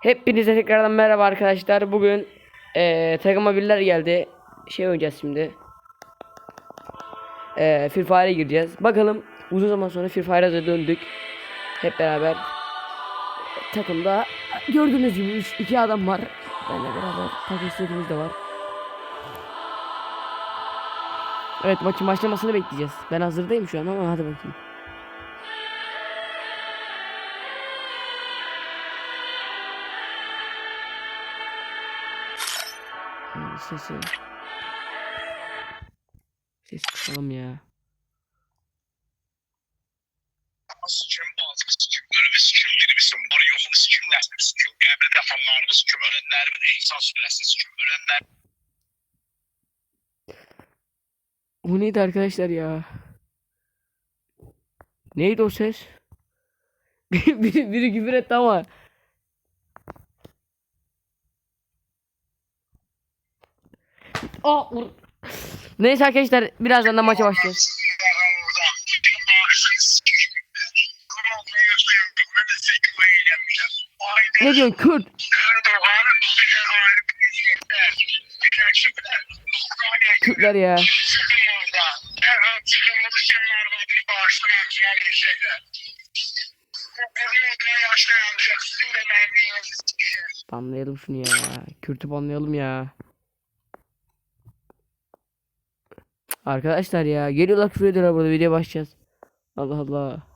Hepinize tekrardan merhaba arkadaşlar. Bugün eee takıma birler geldi. Şey oynayacağız şimdi. Eee Free Fire'e gireceğiz. Bakalım uzun zaman sonra Free Fire'a döndük. Hep beraber. Takımda gördüğünüz gibi üç, iki adam var. Benle beraber takım istediğimiz de var. Evet maçın başlamasını bekleyeceğiz. Ben hazırdayım şu an ama hadi bakayım. Sesi. Ses kısalım ya. Sıçım ağzını sıçım ölümü sıçım dirimi sıçım var yokumu sıçım nesli sıçım Qəbri dəfanlarını sıçım ölənlərimin insan sürəsini sıçım ölənlər Bu neydi arkadaşlar ya? Neydi o ses? biri, biri küfür etti ama. Aa, vur- Neyse arkadaşlar birazdan da maça başlayacağız. Ne diyorsun Kürt? Kürtler ya. Banlayalım şunu ya. Kürtü banlayalım ya. Arkadaşlar ya geliyorlar küfür ediyorlar burada video başlayacağız. Allah Allah.